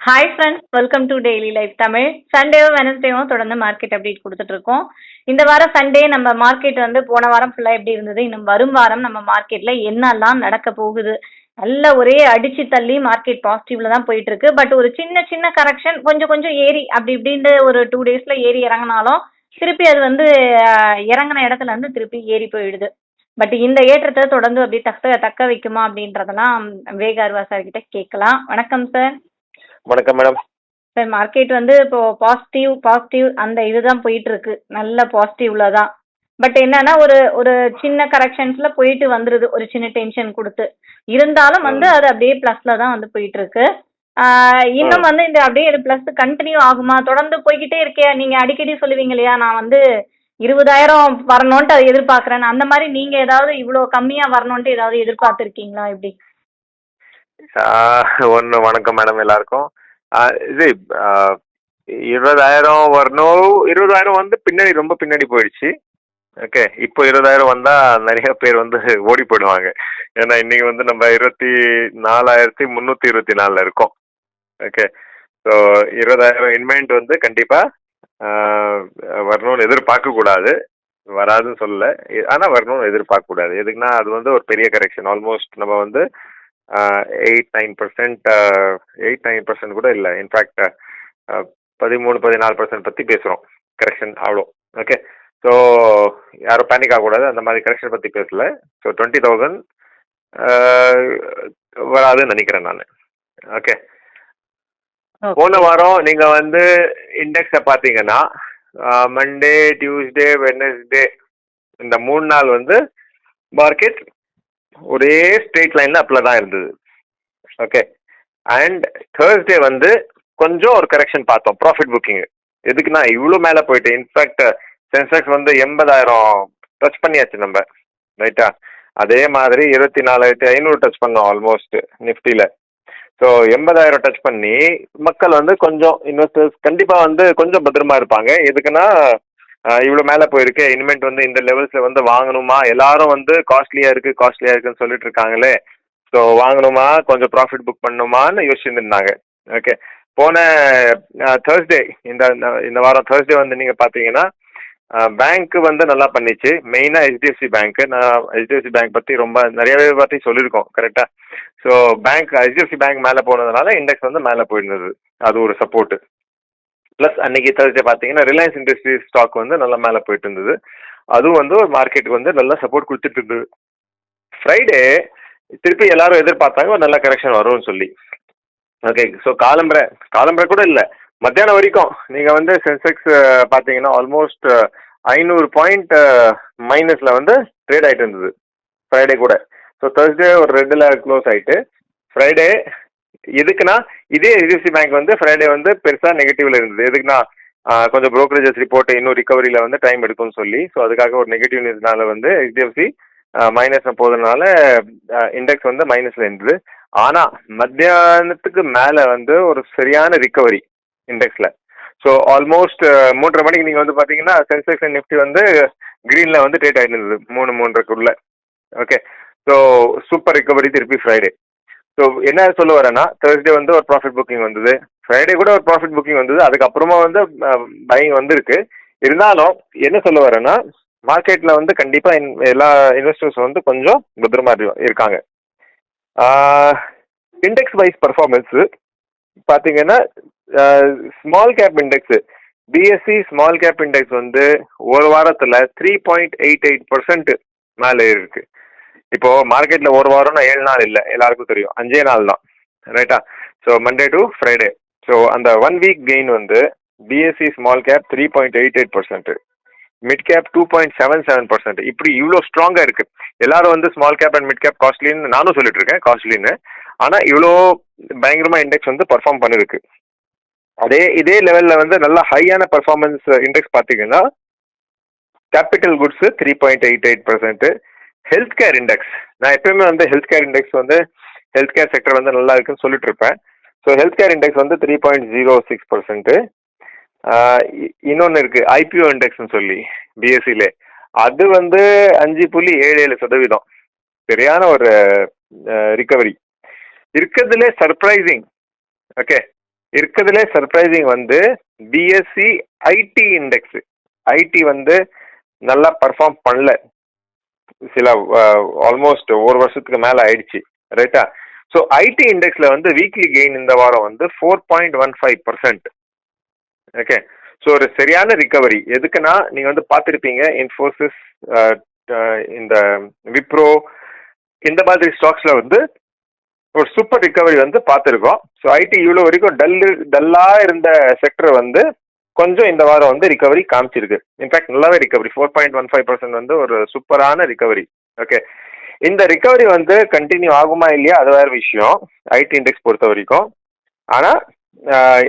Hi friends welcome to daily life Tamil சண்டேவும் வெனஸ்டேவும் தொடர்ந்து market update கொடுத்துட்டு இருக்கோம். இந்த வாரம் சண்டே நம்ம மார்க்கெட் வந்து போன வாரம் ஃபுல்லாக எப்படி இருந்தது? இன்னும் வரும் வாரம் நம்ம மார்க்கெட்டில் என்னெல்லாம் நடக்க போகுது? நல்ல ஒரே அடிச்சு தள்ளி மார்க்கெட் பாசிட்டிவ்ல தான் போயிட்டு இருக்கு. பட் ஒரு சின்ன சின்ன கரெக்ஷன் கொஞ்சம் கொஞ்சம் ஏறி அப்படி இப்படின்ட்டு ஒரு டூ டேஸ்ல ஏறி இறங்கினாலும் திருப்பி அது வந்து இறங்கின இறங்குன இடத்துல இருந்து திருப்பி ஏறி போயிடுது. பட் இந்த ஏற்றத்தை தொடர்ந்து அப்படியே தக்க தக்க வைக்குமா அப்படின்றதெல்லாம் வேக அருவா சார் கிட்ட கேட்கலாம். வணக்கம் சார் வணக்கம் மேடம் சார் மார்க்கெட் வந்து இப்போ பாசிட்டிவ் பாசிட்டிவ் அந்த இதுதான் போயிட்டு இருக்கு நல்ல பாசிட்டிவ்ல தான். பட் என்னன்னா ஒரு ஒரு சின்ன கரெக்ஷன்ஸ்ல போயிட்டு வந்துருது. ஒரு சின்ன டென்ஷன் கொடுத்து. இருந்தாலும் வந்து அது அப்படியே பிளஸ்ல தான் வந்து போயிட்டு இருக்கு இன்னும். வந்து இந்த அப்படியே பிளஸ் கண்டினியூ ஆகுமா? தொடர்ந்து போய்கிட்டே இருக்கே. நீங்க அடிக்கடி சொல்லுவீங்க இல்லையா? நான் வந்து இருபதாயிரம் வரணும்ட்டு அதை எதிர்பார்க்கறேன் அந்த மாதிரி நீங்க ஏதாவது இவ்வளவு கம்மியா வரணும்ட்டு ஏதாவது எதிர்பார்த்திருக்கீங்களா? எப்படி? ஒன்று வணக்கம் மேடம் எல்லாருக்கும். இது இருபதாயிரம் வரணும். இருபதாயிரம் வந்து பின்னாடி ரொம்ப பின்னாடி போயிடுச்சு. ஓகே இப்போ இருபதாயிரம் வந்தால் நிறைய பேர் வந்து ஓடி போயிடுவாங்க. ஏன்னா இன்னைக்கு வந்து நம்ம இருபத்தி நாலாயிரத்தி முந்நூற்றி இருபத்தி நாலில் இருக்கோம். ஓகே ஸோ இருபதாயிரம் இன்வெண்ட் வந்து கண்டிப்பாக வரணும்னு எதிர்பார்க்கக்கூடாது வராதுன்னு சொல்லலை. ஆனால் வரணும்னு எதிர்பார்க்கக்கூடாது எதுக்குன்னா அது வந்து ஒரு பெரிய கரெக்ஷன் ஆல்மோஸ்ட் நம்ம வந்து eight nine percent eight nine percent கூட இல்லை. இன்ஃபேக்ட் பதிமூணு பதினாலு பர்சன்ட் பற்றி பேசுகிறோம் கரெக்ஷன் அவ்வளோ ஓகே ஸோ யாரும் பேனிக் ஆகக்கூடாது. அந்த மாதிரி கரெக்ஷன் பற்றி பேசல. ஸோ டுவெண்ட்டி தௌசண்ட் வராதுன்னு நினைக்கிறேன் நான். ஓகே போன வாரம் நீங்கள் வந்து இண்டெக்ஸை பார்த்தீங்கன்னா மண்டே டியூஸ்டே வெனஸ்டே இந்த மூணு நாள் வந்து மார்க்கெட் ஒரே ஸ்ட்ரெயிட் லைனில் அப்பில் தான் இருந்தது. ஓகே அண்ட் தேர்ஸ்டே வந்து கொஞ்சம் ஒரு கரெக்ஷன் பார்த்தோம் ப்ராஃபிட் புக்கிங் எதுக்குன்னா இவ்வளோ மேலே போயிட்டு இன்ஃபேக்ட் சென்செக்ஸ் வந்து எண்பதாயிரம் டச் பண்ணியாச்சு நம்ம ரைட்டா அதே மாதிரி இருபத்தி நாலாயிரத்தி ஐநூறு டச் பண்ணோம் ஆல்மோஸ்ட் நிஃப்டியில் ஸோ எண்பதாயிரம் டச் பண்ணி மக்கள் வந்து கொஞ்சம் இன்வெஸ்டர்ஸ் கண்டிப்பாக வந்து கொஞ்சம் பத்திரமா இருப்பாங்க. எதுக்குன்னா இவ்வளோ மேலே போயிருக்கு. இனிமேட் வந்து இந்த லெவல்ஸில் வந்து வாங்கணுமா? எல்லாரும் வந்து காஸ்ட்லியாக இருக்குது காஸ்ட்லியாக இருக்குன்னு சொல்லிட்டு இருக்காங்களே. ஸோ வாங்கணுமா? கொஞ்சம் ப்ராஃபிட் புக் பண்ணணுமான்னு யோசிச்சுருந்துருந்தாங்க ஓகே போன தேர்ஸ்டே இந்த இந்த- வாரம் தேர்ஸ்டே வந்து நீங்கள் பார்த்தீங்கன்னா பேங்க்கு வந்து நல்லா பண்ணிச்சு. மெயினாக ஹெச்டிஎஃப்சி பேங்க்கு நான் ஹெச்டிஎஃப்சி பேங்க் பற்றி ரொம்ப நிறையவே பற்றி சொல்லியிருக்கோம் கரெக்டாக ஸோ பேங்க் ஹெச்டிஎஃப்சி பேங்க் மேலே போனதுனால இண்டெக்ஸ் வந்து மேலே போயிருந்தது. அது ஒரு சப்போர்ட்டு ப்ளஸ் அன்னைக்கு தேர்ஸ்டே பார்த்தீங்கன்னா ரிலையன்ஸ் இண்டஸ்ட்ரீஸ் ஸ்டாக் வந்து நல்லா மேலே போயிட்டு இருந்தது. அதுவும் வந்து ஒரு மார்க்கெட்டுக்கு வந்து நல்லா சப்போர்ட் கொடுத்துட்டு இருந்தது. ஃப்ரைடே திருப்பி எல்லாரும் எதிர்பார்த்தாங்க ஒரு நல்ல கரெக்ஷன் வரும்னு சொல்லி. ஓகே ஸோ காலம்பரை காலம்பரை கூட இல்லை. மத்தியானம் வரைக்கும் நீங்கள் வந்து சென்செக்ஸ் பார்த்தீங்கன்னா ஆல்மோஸ்ட் ஐநூறு பாயிண்ட் மைனஸில் வந்து ட்ரேட் ஆகிட்டு இருந்தது. ஃப்ரைடே கூட. ஸோ தேர்ஸ்டே ஒரு ரெட்டில் க்ளோஸ் ஆகிட்டு ஃப்ரைடே எதுக்குன்னா இதே ஹெச்டிஎஃப்சி பேங்க் வந்து ஃப்ரைடே வந்து பெருசாக நெகட்டிவ்ல இருந்தது. எதுக்குன்னா கொஞ்சம் ப்ரோக்கரேஜஸ் ரிப்போர்ட் இன்னும் ரிகவரியில் வந்து டைம் எடுக்கும்னு சொல்லி. ஸோ அதுக்காக ஒரு நெகட்டிவ் நியூஸ்னால வந்து ஹெச்டிஎஃப்சி மைனஸ் போகிறதுனால இண்டெக்ஸ் வந்து மைனஸில் இருந்தது. ஆனால் மத்தியானத்துக்கு மேலே வந்து ஒரு சரியான ரிகவரி இண்டெக்ஸில் ஸோ ஆல்மோஸ்ட் மூன்றரை மணிக்கு நீங்கள் வந்து பார்த்தீங்கன்னா சென்செக்ஸ் அண்ட் நிஃப்டி வந்து க்ரீனில் வந்து ட்ரேட் ஆகிட்டு இருந்தது. மூணு மூன்றரைக்குள்ள. ஓகே ஸோ சூப்பர் ரிகவரி திருப்பி ஃப்ரைடே ஸோ என்ன சொல்ல வரேன்னா தேர்ஸ்டே வந்து ஒரு ப்ராஃபிட் புக்கிங் வந்தது. ஃப்ரைடே கூட ஒரு ப்ராஃபிட் புக்கிங் வந்தது. அதுக்கப்புறமா வந்து பையிங் வந்திருக்கு. இருந்தாலும் என்ன சொல்ல வரேன்னா மார்க்கெட்டில் வந்து கண்டிப்பாக எல்லா இன்வெஸ்டர்ஸ் வந்து கொஞ்சம் பத்திரமா இரு- இருக்காங்க. இண்டெக்ஸ் வைஸ் பர்ஃபார்மன்ஸு பார்த்தீங்கன்னா small cap index BSE small cap index வந்து ஒரு வாரத்தில் three point eight eight percent மேலே இருக்குது இப்போ மார்க்கெட்டில் ஒரு வாரம்னா ஏழு நாள் இல்லை. எல்லாருக்கும் தெரியும். அஞ்சே நாள் தான். ரைட்டா so Monday to Friday so அந்த ஒன் வீக் கெயின் வந்து BSE small cap three point eight eight percent mid cap two point seven seven percent இப்படி இவ்வளோ ஸ்ட்ராங்காக இருக்கு. எல்லாரும் வந்து small cap and mid cap காஸ்ட்லின்னு நானும் சொல்லிட்டு இருக்கேன் காஸ்ட்லின்னு ஆனால் இவ்வளோ பயங்கரமாக இண்டெக்ஸ் வந்து பர்ஃபார்ம் பண்ணிருக்கு. அதே இதே லெவலில் வந்து நல்லா ஹையான பர்ஃபார்மன்ஸ் இண்டெக்ஸ் பார்த்தீங்கன்னா capital goods three point eight eight percent health care index நான் எப்பயுமே வந்து ஹெல்த் கேர் இண்டெக்ஸ் வந்து ஹெல்த் கேர் செக்டர் வந்து நல்லா இருக்குன்னு சொல்லிட்டு இருப்பேன் ஸோ ஹெல்த் கேர் இண்டெக்ஸ் வந்து three point zero six percent இன்னொன்று இருக்குது ஐபிஓ இண்டெக்ஸ்னு சொல்லி பிஎஸ்சிலே அது வந்து அஞ்சு புள்ளி ஏழு ஏழு சதவீதம். சரியான ஒரு ரிக்கவரி இருக்கிறதுலே சர்ப்ரைசிங் ஓகே இருக்கிறதுலே சர்ப்ரைசிங் வந்து பிஎஸ்சி ஐடி இண்டெக்ஸு ஐடி வந்து நல்லா பர்ஃபார்ம் பண்ணல. சில ஆல்மோஸ்ட் ஒரு வருஷத்துக்கு மேலே ஆயிடுச்சு ரைட்டா ஸோ ஐடி இண்டெக்ஸில் வந்து வீக்லி கெயின் இந்த வாரம் வந்து four point one five percent okay so ஒரு சரியான ரிகவரி எதுக்குன்னா நீங்கள் வந்து பார்த்துருப்பீங்க இன்ஃபோசிஸ் இந்த விப்ரோ இந்த மாதிரி ஸ்டாக்ஸில் வந்து ஒரு சூப்பர் ரிகவரி வந்து பார்த்துருக்கோம். ஸோ ஐடி இவ்வளோ வரைக்கும் டல்லு டல்லாக இருந்த செக்டர் வந்து கொஞ்சம் இந்த வாரம் வந்து ரிகவரி காமிச்சிருக்கு. இன்ஃபேக்ட் நல்லாவே recovery four point one five percent வந்து ஒரு சூப்பரான ரிகவரி ஓகே இந்த ரிகவரி வந்து கண்டினியூ ஆகுமா இல்லையா? அது வேறு விஷயம். ஐடி இண்டெக்ஸ் பொறுத்த வரைக்கும். ஆனால்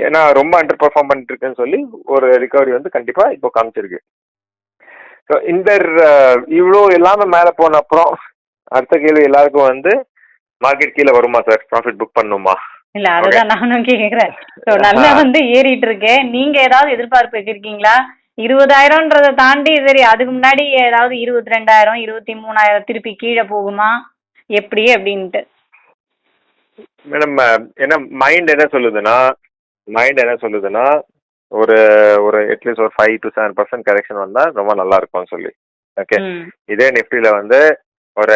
ஏன்னா ரொம்ப அண்டர் பெர்ஃபார்ம் பண்ணிட்டு இருக்குன்னு சொல்லி ஒரு ரிகவரி வந்து கண்டிப்பாக இப்போ காமிச்சிருக்கு. ஸோ இந்த இவ்வளோ இல்லாமல் மேலே போன அப்புறம் அடுத்த கேள்வி எல்லாருக்கும் வந்து மார்க்கெட் கீழே வருமா சார் ப்ராஃபிட் புக் பண்ணுமா இல்ல அதுதான் நானும் கேக்குறேன். நல்லா வந்து ஏறிட்டு இருக்கேன் நீங்க ஏதாவது எதிர்பார்ப்பு வச்சிருக்கீங்களா? இருபதாயிரம்ன்றத தாண்டி சரி அதுக்கு முன்னாடி ஏதாவது இருபத்தி ரெண்டாயிரம் இருபத்தி மூணாயிரம் திருப்பி கீழே போகுமா? எப்படி அப்படின்ட்டு. மேடம் என்ன மைண்ட் என்ன சொல்லுதுன்னா மைண்ட் என்ன சொல்லுதுன்னா ஒரு ஒரு அட்லீஸ்ட் ஒரு five to seven percent correction வந்தால் ரொம்ப நல்லா இருக்கும்னு சொல்லி. ஓகே. இதே நிஃப்டியில் வந்து ஒரு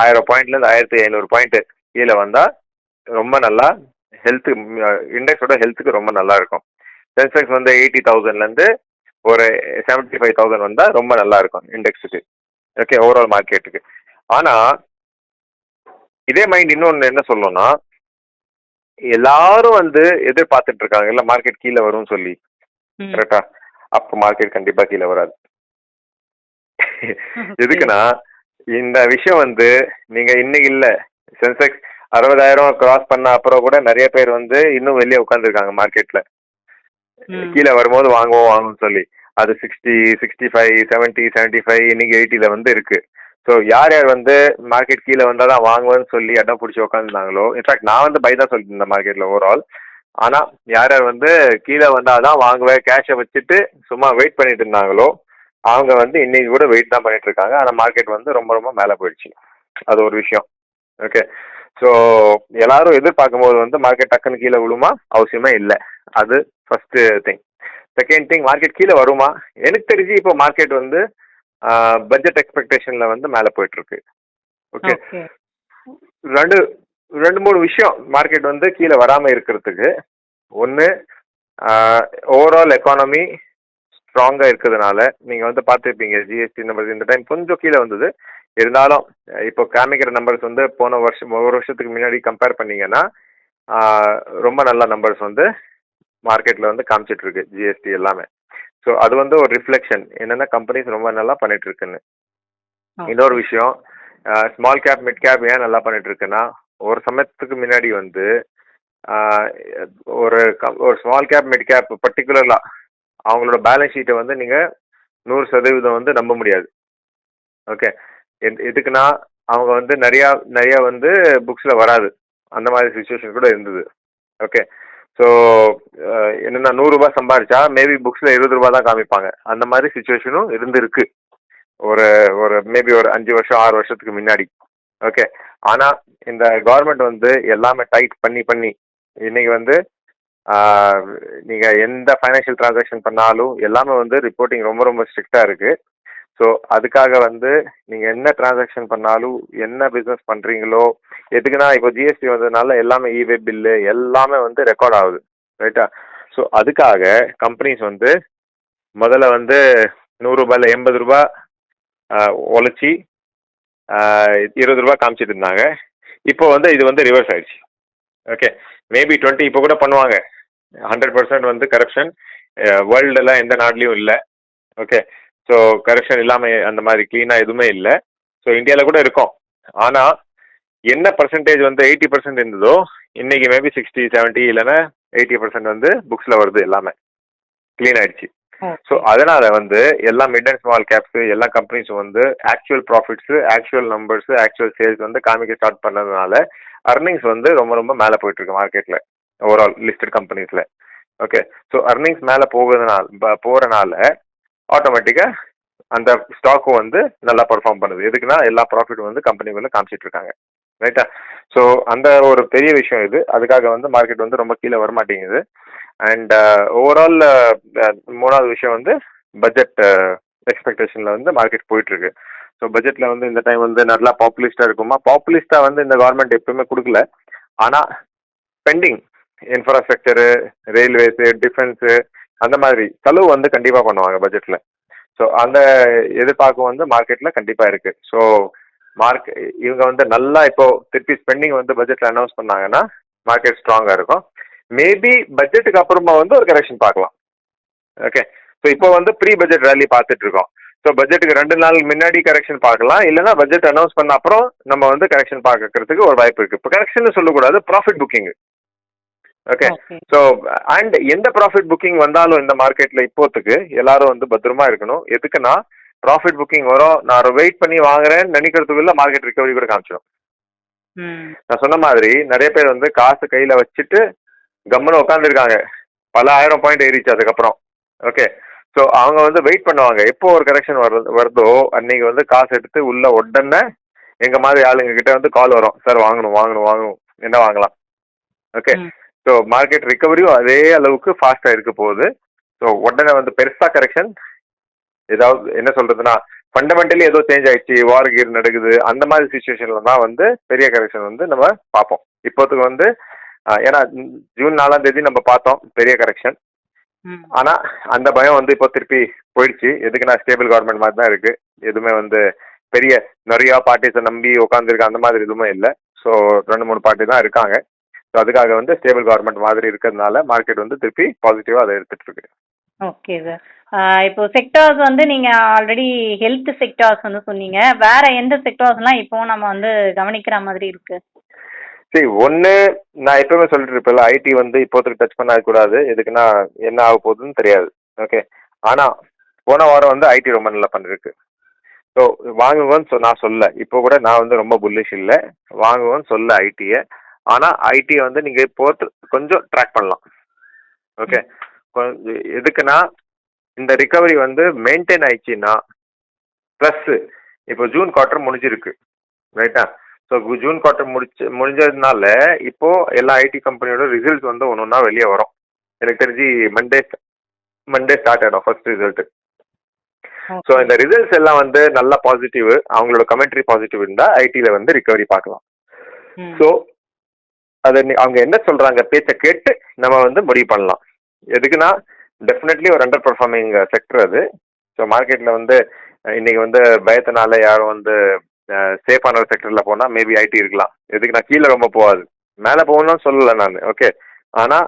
ஆயிரம் பாயிண்ட்லேருந்து ஆயிரத்தி ஐநூறு பாயிண்ட் கீழே வந்தால் ரொம்ப நல்லா. ஹெல்த்து இண்டெக்ஸோட ஹெல்த்துக்கு ரொம்ப நல்லா இருக்கும். சென்செக்ஸ் வந்து எயிட்டி தௌசண்ட்லேருந்து ஒரு செவன்ட்டி ஃபைவ் தௌசண்ட் வந்தால் ரொம்ப நல்லா இருக்கும் இண்டெக்ஸுக்கு ஓகே ஓவரால் மார்க்கெட்டுக்கு ஆனால் இதே மைண்ட் இன்னொன்று என்ன சொல்லணும்னா எல்லாரும் வந்து எதிர்பார்த்துட்டு இருக்காங்க. இல்லை மார்க்கெட் கீழே வரும்னு சொல்லி. கரெக்டா அப்போ மார்க்கெட் கண்டிப்பா கீழே வராது. எதுக்குன்னா இந்த விஷயம் வந்து நீங்க இன்னைக்கு இல்ல. சென்செக்ஸ் அறுபதாயிரம் கிராஸ் பண்ண அப்புறம் கூட நிறைய பேர் வந்து இன்னும் வெளியே உட்காந்துருக்காங்க மார்க்கெட்ல. கீழே வரும்போது வாங்குவோம் வாங்குவோம்னு சொல்லி. அது sixty sixty five seventy seventy five இன்னைக்கு எயிட்டில வந்து இருக்கு. ஸோ யார் யார் வந்து மார்க்கெட் கீழே வந்தால் தான் வாங்குவேன்னு சொல்லி அடம் பிடிச்சி உட்காந்துருந்தாங்களோ இன்ஃபேக்ட் நான் வந்து பை தான் சொல்லிட்டு இருந்தேன் மார்க்கெட்டில் ஓவரால் ஆனால் யார் யார் வந்து கீழே வந்தால் தான் வாங்குவேன் கேஷை வச்சுட்டு சும்மா வெயிட் பண்ணிட்டு இருந்தாங்களோ அவங்க வந்து இன்னைக்கு கூட வெயிட் தான் பண்ணிட்டு இருக்காங்க. ஆனால் மார்க்கெட் வந்து ரொம்ப ரொம்ப மேலே போயிடுச்சு. அது ஒரு விஷயம். ஓகே ஸோ எல்லாரும் எதிர்பார்க்கும் போது வந்து மார்க்கெட் டக்குன்னு கீழே விழுமா? அவசியமே இல்லை. அது first thing second thing market கீழே வருமா? எனக்கு தெரிஞ்சு இப்போ மார்க்கெட் வந்து பட்ஜெட் எக்ஸ்பெக்டேஷன்ல வந்து மேலே போயிட்டு இருக்கு ஓகே. ரெண்டு ரெண்டு மூணு விஷயம் மார்க்கெட் வந்து கீழே வராமல் இருக்கிறதுக்கு. ஒன்று ஓவரால் எக்கானமி ஸ்ட்ராங்காக இருக்கிறதுனால நீங்கள் வந்து பார்த்துருப்பீங்க ஜிஎஸ்டி நம்பர்ஸ் இந்த டைம் கொஞ்சம் கீழே வந்தது. இருந்தாலும் இப்போ காமிக்கிற நம்பர்ஸ் வந்து போன வருஷம் ஒரு வருஷத்துக்கு முன்னாடி கம்பேர் பண்ணீங்கன்னா ரொம்ப நல்ல நம்பர்ஸ் வந்து மார்க்கெட்டில் வந்து காமிச்சிட்டு இருக்கு ஜிஎஸ்டி எல்லாமே. ஸோ அது வந்து ஒரு ரிஃப்ளெக்ஷன் என்னென்ன கம்பெனிஸ் ரொம்ப நல்லா பண்ணிட்டு இருக்குன்னு Okay. இன்னொரு விஷயம் ஸ்மால் கேப் மிட் கேப் ஏன் நல்லா பண்ணிட்டு இருக்குன்னா ஒரு சமயத்துக்கு முன்னாடி வந்து ஒரு ஒரு ஸ்மால் கேப் மிட் கேப் பர்டிகுலர்லா அவங்களோட பேலன்ஸ் ஷீட்டை வந்து நீங்கள் நூறு சதவீதம் வந்து நம்ப முடியாது. ஓகே எதுக்குன்னா அவங்க வந்து நிறையா நிறையா வந்து புக்ஸில் வராது. அந்த மாதிரி சுச்சுவேஷன் கூட இருந்தது. ஓகே ஸோ என்னென்னா நூறுரூபா சம்பாரிச்சா மேபி புக்ஸில் இருபது ரூபா தான் காமிப்பாங்க. அந்த மாதிரி சுச்சுவேஷனும் இருந்திருக்கு. ஒரு ஒரு மேபி ஒரு அஞ்சு வருஷம் ஆறு வருஷத்துக்கு முன்னாடி. ஓகே ஆனால் இந்த கவர்மெண்ட் வந்து எல்லாமே டைட் பண்ணி பண்ணி இன்னைக்கு வந்து நீங்கள் எந்த ஃபைனான்ஷியல் டிரான்சாக்ஷன் பண்ணாலும் எல்லாமே வந்து ரிப்போர்ட்டிங் ரொம்ப ரொம்ப ஸ்ட்ரிக்டாக இருக்குது ஸோ அதுக்காக வந்து நீங்கள் என்ன டிரான்சாக்ஷன் பண்ணாலும் என்ன பிஸ்னஸ் பண்ணுறீங்களோ எதுக்குன்னா இப்போ ஜிஎஸ்டி வந்ததுனால எல்லாமே இவே பில்லு எல்லாமே வந்து ரெக்கார்ட் ஆகுது. ரைட்டா ஸோ அதுக்காக கம்பெனிஸ் வந்து முதல்ல வந்து நூறுரூபாயில் எண்பது ரூபா உழைச்சி இருபது ரூபா காமிச்சிட்டு இருந்தாங்க. இப்போ வந்து இது வந்து ரிவர்ஸ் ஆயிடுச்சு. ஓகே மேபி டுவெண்ட்டி இப்போ கூட பண்ணுவாங்க. ஹண்ட்ரட் பர்சன்ட் வந்து கரப்ஷன் வேர்ல்டெல்லாம் எந்த நாட்லேயும் இல்லை. ஓகே ஸோ கரப்ஷன் இல்லாமல் அந்த மாதிரி க்ளீனாக எதுவுமே இல்லை. ஸோ இந்தியாவில் கூட இருக்கும். ஆனால் என்ன பர்சன்டேஜ் வந்து எயிட்டி பர்சன்ட் இருந்ததோ இன்னைக்கு மேபி சிக்ஸ்டி செவன்ட்டி இல்லைன்னா எயிட்டி பர்சன்ட் வந்து புக்ஸில் வருது எல்லாமே. க்ளீன் ஆயிடுச்சு. ஸோ அதனால வந்து எல்லா மிட் அண்ட் ஸ்மால் கேப்ஸ் எல்லா கம்பெனிஸும் வந்து actual profits actual numbers actual sales வந்து காமிக்க ஸ்டார்ட் பண்ணதுனால அர்னிங்ஸ் வந்து ரொம்ப ரொம்ப மேலே போயிட்டு இருக்கு மார்க்கெட்டில் ஓவரால் லிஸ்டட் கம்பெனிஸில் ஓகே ஸோ அர்னிங்ஸ் மேலே போகிறதுனால போகிறனால ஆட்டோமேட்டிக்காக அந்த ஸ்டாக்கும் வந்து நல்லா பர்ஃபார்ம் பண்ணுது. எதுக்குன்னா எல்லா ப்ராஃபிட்டும் வந்து கம்பெனிக்குள்ள காமிச்சிட்டு இருக்காங்க. ரைட்டா ஸோ அந்த ஒரு பெரிய விஷயம் இது. அதுக்காக வந்து மார்க்கெட் வந்து ரொம்ப கீழே வர மாட்டேங்குது அண்ட் ஓவரால் மூணாவது விஷயம் வந்து பட்ஜெட் எக்ஸ்பெக்டேஷனில் வந்து மார்க்கெட் போயிட்டுருக்கு. ஸோ பட்ஜெட்டில் வந்து இந்த டைம் வந்து நல்லா பாப்புலிஸ்டாக இருக்குமா? பாப்புலிஸ்டாக வந்து இந்த கவர்மெண்ட் எப்பவுமே கொடுக்கல. ஆனால் பெண்டிங் இன்ஃப்ராஸ்ட்ரக்சரு ரயில்வேஸு டிஃபென்ஸு அந்த மாதிரி செலவு வந்து கண்டிப்பாக பண்ணுவாங்க பட்ஜெட்டில் ஸோ அந்த எதிர்பார்ப்பு வந்து மார்க்கெட்டில் கண்டிப்பாக இருக்கு. ஸோ மார்க் இவங்க வந்து நல்லா இப்போ திருப்பி ஸ்பெண்டிங் வந்து பட்ஜெட்டில் அனௌன்ஸ் பண்ணாங்கன்னா மார்க்கெட் ஸ்ட்ராங்காக இருக்கும். மேபி பட்ஜெட்டுக்கு அப்புறமா வந்து ஒரு கரெக்ஷன் பார்க்கலாம். ஓகே ஸோ இப்போ வந்து ப்ரீ பட்ஜெட் ரேலி பார்த்துட்டு இருக்கோம். ஸோ பட்ஜெட்டுக்கு ரெண்டு நாள் முன்னாடி கரெக்ஷன் பார்க்கலாம். இல்லைன்னா பட்ஜெட் அனௌன்ஸ் பண்ண அப்புறம் நம்ம வந்து கரெக்ஷன் பார்க்கறதுக்கு ஒரு வாய்ப்பு இருக்கு. இப்போ கரெக்ஷன் சொல்லக்கூடாது profit booking okay so and எந்த ப்ராஃபிட் புக்கிங் வந்தாலும் இந்த மார்க்கெட்ல இப்போத்துக்கு எல்லாரும் வந்து பத்திரமா இருக்கணும். எதுக்குன்னா ப்ராஃபிட் புக்கிங் வரும். நான் வெயிட் பண்ணி வாங்குறேன்னு நினைக்கிறதுக்குள்ள மார்க்கெட் ரிகவரி கூட காமிச்சிடும் நான் சொன்ன மாதிரி நிறைய பேர் வந்து காசு கையில வச்சுட்டு கம்முன்னு உட்காந்துருக்காங்க பல ஆயிரம் பாயிண்ட் ஏறிச்சு அதுக்கப்புறம். ஓகே ஸோ அவங்க வந்து வெயிட் பண்ணுவாங்க. எப்போ ஒரு கரெக்ஷன் வருது வருதோ அன்னைக்கு வந்து காசு எடுத்து உள்ள உடனே எங்க மாதிரி ஆளுங்க கிட்ட வந்து கால் வரும். சார் வாங்கணும் வாங்கணும் வாங்கணும். என்ன வாங்கலாம்? ஓகே. ஸோ மார்க்கெட் ரிகவரியும் அதே அளவுக்கு ஃபாஸ்டா இருக்க போகுது. ஸோ உடனே வந்து பெருசா கரெக்ஷன் ஏதாவது என்ன சொல்றதுன்னா ஃபண்டமெண்டலி ஏதோ சேஞ்ச் ஆயிடுச்சு வார் கீர் நடக்குது அந்த மாதிரி சுச்சுவேஷன்ல தான் வந்து பெரிய கரெக்ஷன் வந்து நம்ம பார்ப்போம். இப்போத்துக்கு வந்து ஏன்னா ஜூன் நாலாம் தேதி நம்ம பார்த்தோம் பெரிய கரெக்ஷன் ஆனா அந்த பயம் வந்து இப்போ திருப்பி போயிடுச்சு. எதுக்குன்னா ஸ்டேபிள் கவர்மெண்ட் மாதிரி தான் இருக்கு. எதுவுமே வந்து பெரிய நிறைய பார்ட்டிஸை நம்பி உட்காந்துருக்க அந்த மாதிரி எதுவுமே இல்லை. ஸோ ரெண்டு மூணு பார்ட்டி தான் இருக்காங்க. ஸோ அதுக்காக வந்து ஸ்டேபிள் கவர்மெண்ட் மாதிரி இருக்கிறதுனால மார்க்கெட் வந்து திருப்பி பாசிட்டிவா அதை எடுத்துட்டு இருக்கு. ஓகே சார் இப்போ செக்டார்ஸ் வந்து நீங்க ஆல்ரெடி ஹெல்த் செக்டார்ஸ் வந்து சொன்னீங்க. வேற எந்த செக்டார்ஸ்லாம் இப்போ நம்ம வந்து கவனிக்கிற மாதிரி இருக்கு? சரி ஒன்று நான் எப்பவுமே சொல்லிட்டு இருப்பேன்ல ஐடி வந்து இப்போதைக்கு டச் பண்ணக்கூடாது எதுக்குன்னா என்ன ஆக போகுதுன்னு தெரியாது. ஓகே ஆனால் போன வாரம் வந்து ஐடி ரொம்ப நல்லா பண்ணிருக்கு. ஸோ வாங்குவோன்னு நான் சொல்ல. இப்போ கூட நான் வந்து ரொம்ப புல்லிஷ் இல்லை. வாங்குவோன்னு சொல்ல ஐடியை ஆனால் ஐடியை வந்து நீங்கள் இப்போ கொஞ்சம் ட்ராக் பண்ணலாம். ஓகே கொஞ்சம் எதுக்குன்னா இந்த ரிகவரி வந்து மெயின்டைன் ஆயிடுச்சுன்னா ப்ளஸ் இப்போ ஜூன் குவார்ட்டர் முடிஞ்சிருக்கு. ரைட்டா ஸோ ஜூன் குவார்ட்டர் முடிச்சு முடிஞ்சதுனால இப்போ எல்லா ஐடி கம்பெனியோட ரிசல்ட்ஸ் வந்து ஒன்று ஒன்றா வெளியே வரும். எனக்கு தெரிஞ்சு மண்டே மண்டே ஸ்டார்ட் ஆகிடும் ஃபர்ஸ்ட் ரிசல்ட் ஸோ இந்த ரிசல்ட்ஸ் எல்லாம் வந்து நல்ல பாசிட்டிவ் அவங்களோட கமெண்ட்ரி பாசிட்டிவ் இருந்தால் ஐடியில் வந்து ரிகவரி பார்க்கலாம். ஸோ அதை அவங்க என்ன சொல்றாங்க பேச்சை கேட்டு நம்ம வந்து முடிவு பண்ணலாம். எதுக்குன்னா டெஃபினெட்லி ஒரு அண்டர் பர்ஃபார்மிங் செக்டர் அது. ஸோ மார்க்கெட்டில் வந்து இன்றைக்கி இன்னைக்கு வந்து பயத்தினால யாரும் வந்து சேஃபான ஒரு செக்டரில் போனால் மேபி ஐடி இருக்கலாம். எதுக்கு நான் கீழே ரொம்ப போகாது. மேலே போகணும்னு சொல்லலை நான். ஓகே ஆனால்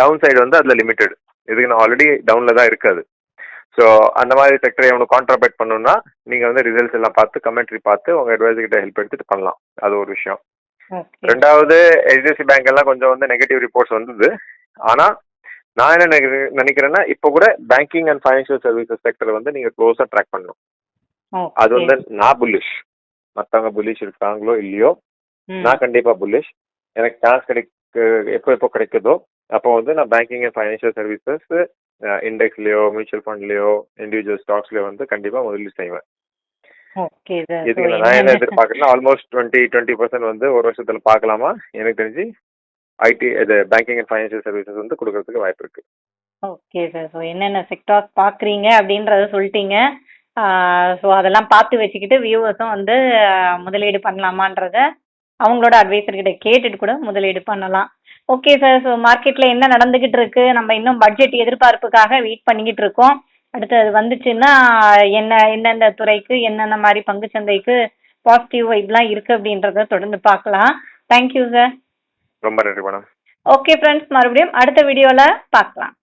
டவுன் சைடு வந்து அதில் லிமிட்டெட் இதுக்கு நான் ஆல்ரெடி டவுனில் தான் இருக்காது. ஸோ அந்த மாதிரி செக்டரை அவனுக்கு கான்ட்ராபேட் பண்ணணும்னா நீங்கள் வந்து ரிசல்ட்ஸ் எல்லாம் பார்த்து கமெண்ட்ரி பார்த்து உங்கள் அட்வைஸ் கிட்ட ஹெல்ப் எடுத்துகிட்டு பண்ணலாம். அது ஒரு விஷயம். ரெண்டாவது ஹெச்டிஎஃப்சி பேங்க் எல்லாம் கொஞ்சம் வந்து நெகட்டிவ் ரிப்போர்ட்ஸ் வந்தது. ஆனா நான் என்ன நினைக்கிறேன் நினைக்கிறேன்னா இப்போ கூட banking and financial services sector வந்து நீங்க க்ளோஸா ட்ராக் பண்ணணும். அது வந்து நான் புல்லிஷ் மற்றவங்க புல்லிஷ் இருக்காங்களோ இல்லையோ நான் கண்டிப்பா புல்லிஷ் எனக்கு சான்ஸ் கிடைக்க எப்போ எப்போ கிடைக்குதோ அப்போ வந்து நான் பேங்கிங் அண்ட் ஃபைனான்சியல் சர்வீசஸ் இண்டெக்ஸ்லயோ மியூச்சுவல் ஃபண்ட்லயோ இண்டிவிஜுவல் ஸ்டாக்ஸ்லயோ வந்து கண்டிப்பா முதலீடு செய்வேன். ஓகே சார் இதுக்கு நான் என்ன எதிர்பார்க்கறேன்னா ஆல்மோஸ்ட் டுவெண்ட்டி டுவெண்ட்டி பர்சன்ட் வந்து ஒரு வருஷத்துல பார்க்கலாமா? எனக்கு தெரிஞ்சு ஐடி இது பேங்கிங் அண்ட் ஃபைனான்சியல் சர்வீசஸ் வந்து கொடுக்கறதுக்கு வாய்ப்பு இருக்கு. ஓகே சார் ஸோ என்னென்ன செக்டார்ஸ் பார்க்குறீங்க அப்படின்றத சொல்லிட்டீங்க. ஸோ அதெல்லாம் பார்த்து வச்சுக்கிட்டு வியூவர்ஸும் வந்து முதலீடு பண்ணலாமான்றத அவங்களோட அட்வைசர் கிட்ட கேட்டுட்டு கூட முதலீடு பண்ணலாம். ஓகே சார் ஸோ மார்க்கெட்டில் என்ன நடந்துக்கிட்டு இருக்கு? நம்ம இன்னும் பட்ஜெட் எதிர்பார்ப்புக்காக வெயிட் பண்ணிக்கிட்டு இருக்கோம். அடுத்து வந்துச்சுன்னா என்ன எந்தெந்த துறைக்கு என்னென்ன மாதிரி பங்குச்சந்தைக்கு பாசிட்டிவ் வைப்லாம் இருக்குது அப்படின்றத தொடர்ந்து பார்க்கலாம். தேங்க்யூ சார் ரொம்ப நன்றி மேடம் ஓகே ஃப்ரெண்ட்ஸ் மறுபடியும் அடுத்த வீடியோவில் பார்க்கலாம்.